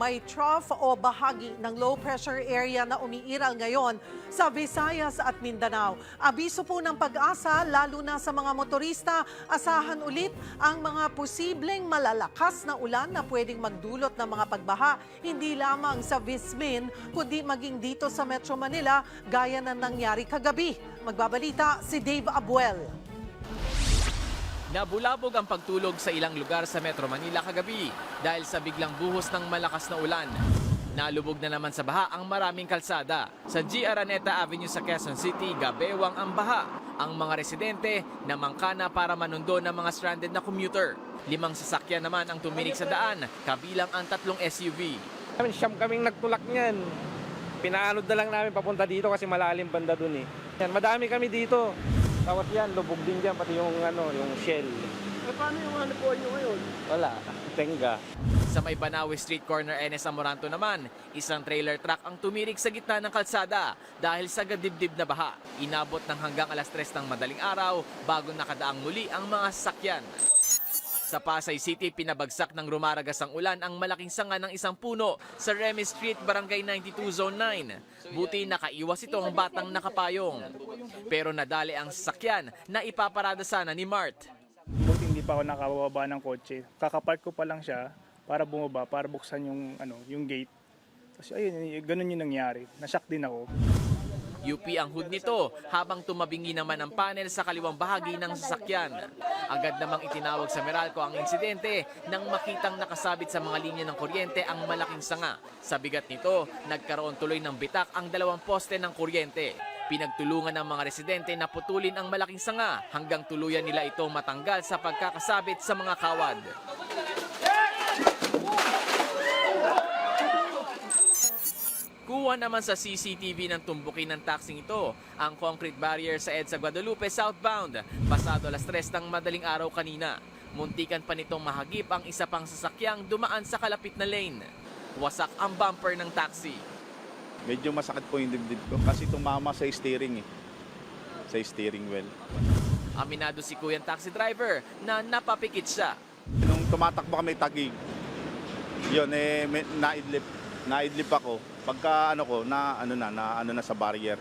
may trough o bahagi ng low pressure area na umiiral ngayon sa Visayas at Mindanao. Abiso po ng pag-asa, lalo na sa mga motorista, asahan ulit ang mga posibleng malalakas na ulan na pwedeng magdulot ng mga pagbaha, hindi lamang sa Vismin, kundi maging dito sa Metro Manila, gaya na nangyari kagabi. Magbabalita si Dave Abuel. Nabulabog ang pagtulog sa ilang lugar sa Metro Manila kagabi dahil sa biglang buhos ng malakas na ulan. Nalubog na naman sa baha ang maraming kalsada. Sa G. Araneta Avenue sa Quezon City, gabewang ang baha. Ang mga residente na para manundo ng mga stranded na commuter. Limang sasakyan naman ang tumirik sa daan, kabilang ang tatlong SUV. Kami, siyam kaming nagtulak niyan. Pinaanod na lang namin papunta dito kasi malalim banda dun eh. Yan, madami kami dito. Tapos yan, lubog din dyan, pati yung, ano, yung shell. Eh, paano yung ano po nyo ngayon? Wala, tenga. Sa may Banawe Street Corner NS Amoranto naman, isang trailer truck ang tumirik sa gitna ng kalsada dahil sa gadibdib na baha. Inabot ng hanggang alas 3 ng madaling araw bago nakadaang muli ang mga sasakyan. Sa Pasay City, pinabagsak ng rumaragas ang ulan ang malaking sanga ng isang puno sa Remy Street, Barangay 92, Zone 9. Buti nakaiwas ito ang batang nakapayong. Pero nadali ang sasakyan na ipaparada sana ni Mart. Buti hindi pa ako nakababa ng kotse. Kakapark ko pa lang siya para bumaba, para buksan yung, ano, yung gate. Kasi ayun, ganun yung nangyari. Nashock din ako. UP ang hood nito habang tumabingi naman ang panel sa kaliwang bahagi ng sasakyan. Agad namang itinawag sa Meralco ang insidente nang makitang nakasabit sa mga linya ng kuryente ang malaking sanga. Sa bigat nito, nagkaroon tuloy ng bitak ang dalawang poste ng kuryente. Pinagtulungan ng mga residente na putulin ang malaking sanga hanggang tuluyan nila ito matanggal sa pagkakasabit sa mga kawad. Kuha naman sa CCTV ng tumbukin ng taxing ito ang concrete barrier sa EDSA Guadalupe southbound pasado alas 3 ng madaling araw kanina. Muntikan pa nitong mahagip ang isa pang sasakyang dumaan sa kalapit na lane. Wasak ang bumper ng taxi. Medyo masakit po yung dibdib ko kasi tumama sa steering eh. Sa steering wheel. Aminado si kuyang taxi driver na napapikit siya. Nung tumatakbo kami tagig, yun eh, naidlip, naidlip ako. Pagka ano ko, na ano na, na ano na sa barrier.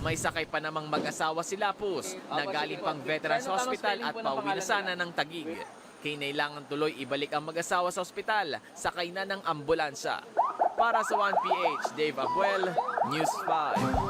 May sakay pa namang mag-asawa si Lapus na galing pang Veterans Hospital at pauwi na sana ng Tagig. Kinailangan tuloy ibalik ang mag-asawa sa ospital, sakay na ng ambulansya. Para sa 1PH, Dave Abuel, News 5.